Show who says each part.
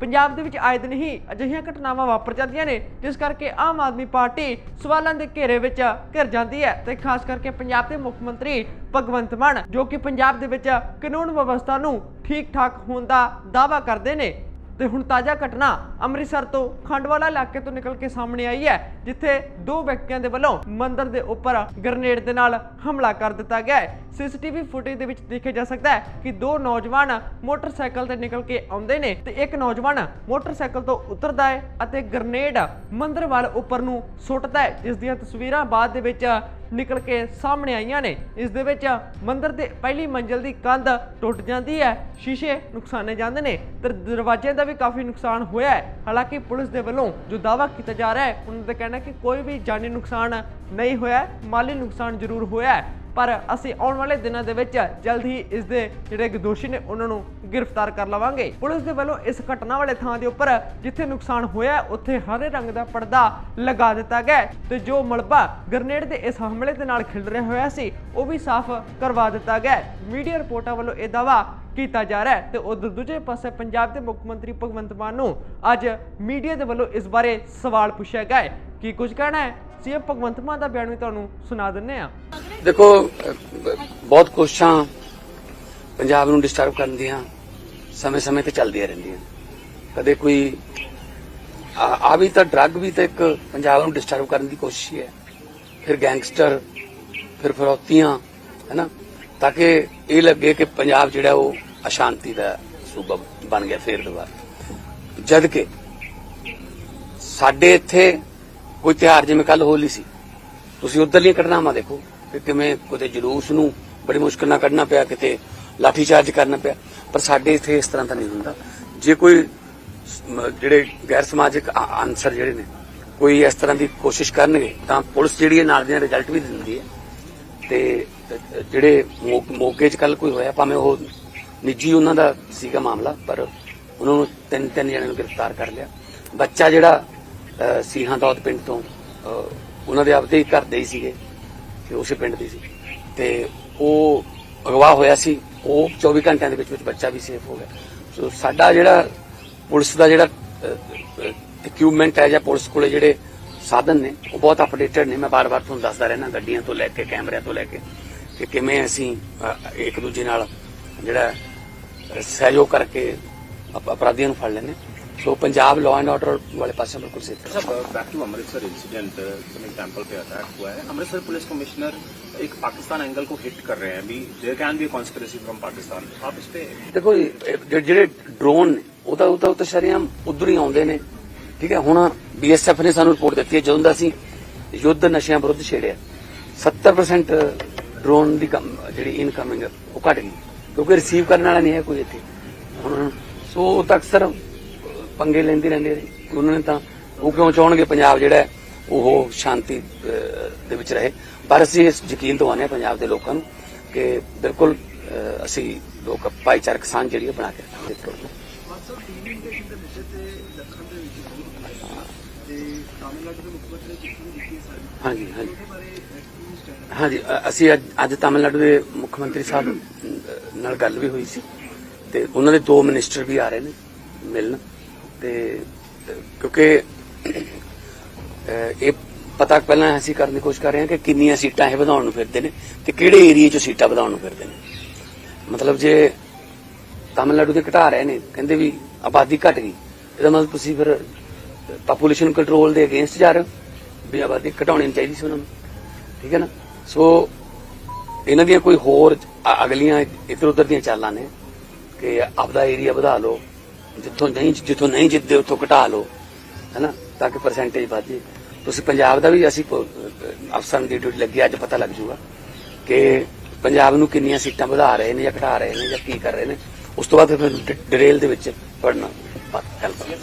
Speaker 1: ਪੰਜਾਬ ਦੇ ਵਿੱਚ ਆਏ ਦਿਨ ਹੀ ਅਜਿਹੀਆਂ ਘਟਨਾਵਾਂ ਵਾਪਰ ਜਾਂਦੀਆਂ ਨੇ, ਜਿਸ ਕਰਕੇ ਆਮ ਆਦਮੀ ਪਾਰਟੀ ਸਵਾਲਾਂ ਦੇ ਘੇਰੇ ਵਿੱਚ ਘਿਰ ਜਾਂਦੀ ਹੈ ਤੇ ਖਾਸ ਕਰਕੇ ਪੰਜਾਬ ਦੇ ਮੁੱਖ ਮੰਤਰੀ ਭਗਵੰਤ ਮਾਨ, ਜੋ ਕਿ ਪੰਜਾਬ ਦੇ ਵਿੱਚ ਕਾਨੂੰਨ ਵਿਵਸਥਾ ਨੂੰ ਠੀਕ ਠਾਕ ਹੋਣ ਦਾ ਦਾਅਵਾ ਕਰਦੇ ਨੇ। ਤੇ ਹੁਣ ਤਾਜ਼ਾ ਘਟਨਾ ਅੰਮ੍ਰਿਤਸਰ ਤੋਂ ਖੰਡਵਾਲਾ ਇਲਾਕੇ ਤੋਂ ਨਿਕਲ ਕੇ ਸਾਹਮਣੇ ਆਈ ਹੈ, ਜਿੱਥੇ ਦੋ ਵਿਅਕਤੀਆਂ ਦੇ ਵੱਲੋਂ ਮੰਦਿਰ ਦੇ ਉੱਪਰ ਗ੍ਰਨੇਡ ਦੇ ਨਾਲ ਹਮਲਾ ਕਰ ਦਿੱਤਾ ਗਿਆ ਹੈ। ਸੀਸੀਟੀਵੀ ਫੁਟੇਜ ਦੇ ਵਿੱਚ ਦੇਖਿਆ ਜਾ ਸਕਦਾ ਹੈ ਕਿ ਦੋ ਨੌਜਵਾਨ ਮੋਟਰਸਾਈਕਲ ਤੇ ਨਿਕਲ ਕੇ ਆਉਂਦੇ ਨੇ ਤੇ ਇੱਕ ਨੌਜਵਾਨ ਮੋਟਰਸਾਈਕਲ ਤੋਂ ਉਤਰਦਾ ਹੈ ਅਤੇ ਗ੍ਰਨੇਡ ਮੰਦਰ ਵੱਲ ਉੱਪਰ ਨੂੰ ਸੁੱਟਦਾ ਹੈ। ਜਿਸ ਦੀਆਂ ਤਸਵੀਰਾਂ ਬਾਅਦ ਦੇ ਵਿੱਚ ਨਿਕਲ ਕੇ ਸਾਹਮਣੇ ਆਈਆਂ ਨੇ। ਇਸ ਦੇ ਵਿੱਚ ਮੰਦਰ ਦੇ ਪਹਿਲੀ ਮੰਜ਼ਲ ਦੀ ਕੰਧ ਟੁੱਟ ਜਾਂਦੀ ਹੈ। ਸ਼ੀਸ਼ੇ ਨੁਕਸਾਨੇ ਜਾਂਦੇ ਨੇ ਤੇ ਦਰਵਾਜ਼ਿਆਂ ਦਾ ਵੀ ਕਾਫੀ ਨੁਕਸਾਨ ਹੋਇਆ ਹੈ। ਹਾਲਾਂਕਿ ਪੁਲਿਸ ਦੇ ਵੱਲੋਂ ਜੋ ਦਾਅਵਾ ਕੀਤਾ ਜਾ ਰਿਹਾ ਹੈ, ਉਹਨਾਂ ਦਾ ਕਹਿਣਾ ਹੈ ਕਿ ਕੋਈ ਵੀ ਜਾਨੀ ਨੁਕਸਾਨ ਨਹੀਂ ਹੋਇਆ ਮਾਲੀ ਨੁਕਸਾਨ ਜ਼ਰੂਰ ਹੋਇਆ ਹੈ। ਪਰ ਅਸੀਂ ਆਉਣ ਵਾਲੇ ਦਿਨਾਂ ਦੇ ਵਿੱਚ ਜਲਦ ਹੀ ਇਸ ਦੇ ਜਿਹੜੇ ਦੋਸ਼ੀ ਨੇ, ਉਹਨਾਂ ਨੂੰ ਗ੍ਰਿਫਤਾਰ ਕਰ ਲਵਾਂਗੇ। ਪੁਲਿਸ ਦੇ ਵੱਲੋਂ ਇਸ ਘਟਨਾ ਵਾਲੇ ਥਾਂ ਦੇ ਉੱਪਰ ਜਿੱਥੇ ਨੁਕਸਾਨ ਹੋਇਆ, ਉੱਥੇ ਹਰੇ ਰੰਗ ਦਾ ਪਰਦਾ ਲਗਾ ਦਿੱਤਾ ਗਿਆ ਹੈ ਤੇ ਜੋ ਮਲਬਾ ਗ੍ਰਨੇਡ ਦੇ ਇਸ ਹਮਲੇ ਦੇ ਨਾਲ ਖਿਲ ਰਿਹਾ ਹੋਇਆ ਸੀ, ਉਹ ਵੀ ਸਾਫ਼ ਕਰਵਾ ਦਿੱਤਾ ਗਿਆ ਮੀਡੀਆ ਰਿਪੋਰਟਾਂ ਵੱਲੋਂ ਇਹ ਦਾਅਵਾ ਕੀਤਾ ਜਾ ਰਿਹਾ ਹੈ ਤੇ ਉਧਰ ਦੂਜੇ ਪਾਸੇ ਪੰਜਾਬ ਦੇ ਮੁੱਖ ਮੰਤਰੀ ਭਗਵੰਤ ਮਾਨ ਨੂੰ ਅੱਜ ਮੀਡੀਆ ਦੇ ਵੱਲੋਂ ਇਸ ਬਾਰੇ ਸਵਾਲ ਪੁੱਛਿਆ ਗਿਆ ਹੈ। ਕੀ ਕੁਝ ਕਹਿਣਾ ਹੈ? ਸੀਐਮ ਭਗਵੰਤ ਮਾਨ ਦਾ ਬਿਆਨ ਵੀ ਤੁਹਾਨੂੰ ਸੁਣਾ ਦਿੰਨੇ ਆ
Speaker 2: ਦੇਖੋ, ਬਹੁਤ ਕੋਸ਼ਿਸ਼ਾਂ ਪੰਜਾਬ ਨੂੰ ਡਿਸਟਰਬ ਕਰਨ ਦੀਆਂ, ਸਮੇਂ-ਸਮੇਂ ਤੇ ਚੱਲਦੀਆਂ ਰਹਿੰਦੀਆਂ। ਕਦੇ ਕੋਈ ਆ ਵੀ ਤਾਂ ਡਰੱਗ ਵੀ ਤਾਂ ਇੱਕ ਪੰਜਾਬ ਨੂੰ ਡਿਸਟਰਬ ਕਰਨ ਦੀ ਕੋਸ਼ਿਸ਼ ਹੀ ਹੈ। ਫਿਰ ਗੈਂਗਸਟਰ ਫਿਰ ਫਰੋਤੀਆਂ, ਹੈਨਾ? ਤਾਂ ਕਿ ਇਹ ਲੱਗੇ ਕਿ ਪੰਜਾਬ ਜਿਹੜਾ ਉਹ ਅਸ਼ਾਂਤੀ ਦਾ ਸੂਬਾ ਬਣ ਗਿਆ ਫੇਰ ਦੁਬਾਰਾ। ਜਦ ਕਿ ਸਾਡੇ ਇੱਥੇ ਕੋਈ ਤਿਉਹਾਰ ਜਿਵੇਂ ਕੱਲ ਹੋਲੀ ਸੀ। ਤੁਸੀਂ ਉਧਰਲੀਆਂ ਘਟਨਾਵਾਂ ਦੇਖੋ ਕਿ ਕਿਵੇਂ ਕਿਤੇ ਜਲੂਸ ਨੂੰ ਬੜੀ ਮੁਸ਼ਕਲ ਨਾਲ ਕੱਢਣਾ ਪਿਆ, ਕਿਤੇ ਲਾਠੀ ਚਾਰਜ ਕਰਨਾ ਪਿਆ। ਪਰ ਸਾਡੇ ਇੱਥੇ ਇਸ ਤਰ੍ਹਾਂ ਤਾਂ ਨਹੀਂ ਹੁੰਦਾ। ਜੇ ਕੋਈ ਜਿਹੜੇ ਗੈਰ ਸਮਾਜਿਕ ਆਨਸਰ ਜਿਹੜੇ ਨੇ, ਕੋਈ ਇਸ ਤਰ੍ਹਾਂ ਦੀ ਕੋਸ਼ਿਸ਼ ਕਰਨਗੇ, ਤਾਂ ਪੁਲਿਸ ਜਿਹੜੀ ਹੈ ਨਾਲ ਦੀ ਰਿਜ਼ਲਟ ਵੀ ਦਿੰਦੀ ਹੈ। ਤੇ ਜਿਹੜੇ ਮੌਕੇ 'ਚ ਕੱਲ ਕੋਈ ਹੋਇਆ, ਭਾਵੇਂ ਉਹ ਨਿੱਜੀ ਉਹਨਾਂ ਦਾ ਸੀਗਾ ਮਾਮਲਾ, ਪਰ ਉਹਨਾਂ ਨੂੰ ਤਿੰਨ ਤਿੰਨ ਜਣਿਆਂ ਨੂੰ ਗ੍ਰਿਫਤਾਰ ਕਰ ਲਿਆ। ਬੱਚਾ ਜਿਹੜਾ ਸੀਹਾਂ ਦੌਦ ਪਿੰਡ ਤੋਂ ਉਹਨਾਂ ਦੇ ਆਪਦੇ ਹੀ ਘਰ ਦੇ ਹੀ ਸੀਗੇ ਤੇ ਉਸੇ ਪਿੰਡ ਦੇ ਸੀ। ਤੇ ਉਹ ਅਗਵਾ ਹੋਇਆ ਸੀ। ਉਹ 24 ਘੰਟਿਆਂ ਦੇ ਵਿੱਚ ਵਿੱਚ ਬੱਚਾ ਵੀ ਸੇਫ ਹੋ ਗਿਆ। ਸੋ ਸਾਡਾ ਜਿਹੜਾ ਪੁਲਿਸ ਦਾ ਜਿਹੜਾ ਇਕਵਿਪਮੈਂਟ ਹੈ ਜਾਂ ਪੁਲਿਸ ਕੋਲੇ ਜਿਹੜੇ ਸਾਧਨ ਨੇ, ਉਹ ਬਹੁਤ ਅਪਡੇਟਡ ਨੇ। ਮੈਂ ਬਾਰ-ਬਾਰ ਤੁਹਾਨੂੰ ਦੱਸਦਾ ਰਹਿਣਾ ਗੱਡੀਆਂ ਤੋਂ ਲੈ ਕੇ, ਕੈਮਰਿਆਂ ਤੋਂ ਲੈ ਕੇ ਕਿ ਕਿਵੇਂ ਅਸੀਂ ਇੱਕ ਦੂਜੇ ਨਾਲ ਜਿਹੜਾ ਸਹਿਯੋਗ ਕਰਕੇ ਅਪਰਾਧੀਆਂ ਨੂੰ ਫੜ ਲੈਂਦੇ so Punjab law and order ਵਾਲੇ ਪਾਸੇ ਬਿਲਕੁਲ ਸੇਫ ਹੈ
Speaker 3: सब बैक टू अमृतसर इंसिडेंट जिसमें टेंपल पे अटैक हुआ है अमृतसर पुलिस कमिश्नर एक पाकिस्तान एंगल को हिट कर रहे हैं अभी there can be conspiracy from Pakistan आप इस पे
Speaker 2: ਦੇਖੋ ਜੀ, ਇਹ ਜਿਹੜੇ- ਜਿਹੜੇ ਡਰੋਨ ਨੇ ਉਹ ਤਾਂ ਉਹ ਤਾਂ ਉਹ ਤਾਂ ਸ਼ਰੇਆਮ ਉਧਰ ਹੀ ਆਉਂਦੇ ਨੇ ਠੀਕ ਹੈ ਹੁਣ ਬੀਐਸਐਫ ਨੇ ਸਾਨੂੰ ਰਿਪੋਰਟ ਦਿੱਤੀ ਹੈ ਜਦੋਂ ਦਾ ਅਸੀਂ ਯੁੱਧ ਨਸ਼ਿਆਂ ਵਿਰੁੱਧ ਛੇੜਿਆ 70% ਡਰੋਨ ਦੀ ਕਮ- ਜਿਹੜੀ ਇਨਕਮਿੰਗ ਉਹ ਘਟ ਗਈ ਕਿਉਂਕਿ ਰਿਸੀਵ ਕਰਨ ਵਾਲਾ ਨਹੀਂ ਹੈ ਕੋਈ ਇੱਥੇ ਹੁਣ ਸੋ ਉਹ ਤਾਂ ਅਕਸਰ ਪੰਗੇ ਲੈਂਦੇ ਰਹਿੰਦੇ ਨੇ ਉਹਨਾਂ ਨੇ ਤਾਂ ਉਹ ਕਿਉਂ ਚਾਹਣਗੇ ਪੰਜਾਬ ਜਿਹੜਾ ਉਹ ਸ਼ਾਂਤੀ ਦੇ ਵਿੱਚ ਰਹੇ। ਪਰ ਅਸੀਂ ਇਸ ਯਕੀਨ ਦਵਾਉਂਦੇ ਹਾਂ ਪੰਜਾਬ ਦੇ ਲੋਕਾਂ ਨੂੰ ਕਿ ਬਿਲਕੁਲ ਅਸੀਂ ਲੋਕ ਭਾਈਚਾਰਕ ਸਾਂਝ ਜਿਹੜੀ ਬਣਾ ਕੇ ਰੱਖਾਂਗੇ। ਹਾਂਜੀ ਹਾਂਜੀ। ਹਾਂਜੀ ਅਸੀਂ ਅੱਜ ਤਾਮਿਲਨਾਡੂ ਦੇ ਮੁੱਖ ਮੰਤਰੀ ਸਾਹਿਬ ਨਾਲ ਗੱਲ ਵੀ ਹੋਈ ਸੀ। ਤੇ ਉਹਨਾਂ ਦੇ ਦੋ ਮਿਨਿਸਟਰ ਵੀ ਆ ਰਹੇ ਨੇ ਮਿਲਣ। ਤੇ ਕਿਉਂਕਿ ਇਹ ਪਤਾ ਪਹਿਲਾਂ ਅਸੀਂ ਕਰਨ ਦੀ ਕੋਸ਼ਿਸ਼ ਕਰ ਰਹੇ ਹਾਂ ਕਿ ਕਿੰਨੀਆਂ ਸੀਟਾਂ ਇਹ ਵਧਾਉਣ ਨੂੰ ਫਿਰਦੇ ਨੇ ਤੇ ਕਿਹੜੇ ਏਰੀਏ 'ਚ ਸੀਟਾਂ ਵਧਾਉਣ ਨੂੰ ਫਿਰਦੇ ਨੇ। ਮਤਲਬ ਜੇ ਤਾਮਿਲਨਾਡੂ ਦੇ ਘਟਾ ਰਹੇ ਨੇ, ਕਹਿੰਦੇ ਵੀ ਆਬਾਦੀ ਘਟ ਗਈ, ਇਹਦਾ ਮਤਲਬ ਤੁਸੀਂ ਫਿਰ ਪਾਪੂਲੇਸ਼ਨ ਕੰਟਰੋਲ ਦੇ ਅਗੇਂਸਟ ਜਾ ਰਹੇ ਹੋ, ਵੀ ਆਬਾਦੀ ਘਟਾਉਣੀ ਚਾਹੀਦੀ ਸੀ ਉਹਨਾਂ ਨੂੰ। ਠੀਕ ਹੈ ਨਾ? ਸੋ ਇਹਨਾਂ ਦੀਆਂ ਕੋਈ ਹੋਰ ਅਗਲੀਆਂ ਇੱਧਰ ਉੱਧਰ ਦੀਆਂ ਚਾਲਾਂ ਨੇ ਕਿ ਆਪਦਾ ਏਰੀਆ ਵਧਾ ਲਓ ਜਿੱਥੋਂ ਨਹੀਂ ਜਿੱਥੋਂ ਨਹੀਂ ਜਿੱਤਦੇ, ਉੱਥੋਂ ਘਟਾ ਲਓ, ਹੈਨਾ? ਤਾਂ ਕਿ ਪਰਸੈਂਟੇਜ ਵਧ ਜੇ ਤੁਸੀਂ ਪੰਜਾਬ ਦਾ ਵੀ ਅਸੀਂ ਅਫਸਰਾਂ ਦੀ ਡਿਊਟੀ ਲੱਗੀ, ਅੱਜ ਪਤਾ ਲੱਗ ਜੂਗਾ ਕਿ ਪੰਜਾਬ ਨੂੰ ਕਿੰਨੀਆਂ ਸੀਟਾਂ ਵਧਾ ਰਹੇ ਨੇ ਜਾਂ ਘਟਾ ਰਹੇ ਨੇ ਜਾਂ ਕੀ ਕਰ ਰਹੇ ਨੇ। ਉਸ ਤੋਂ ਬਾਅਦ ਫਿਰ ਡਿਟੇਲ ਦੇ ਵਿੱਚ ਪੜਨਾ ਹੈਲਪ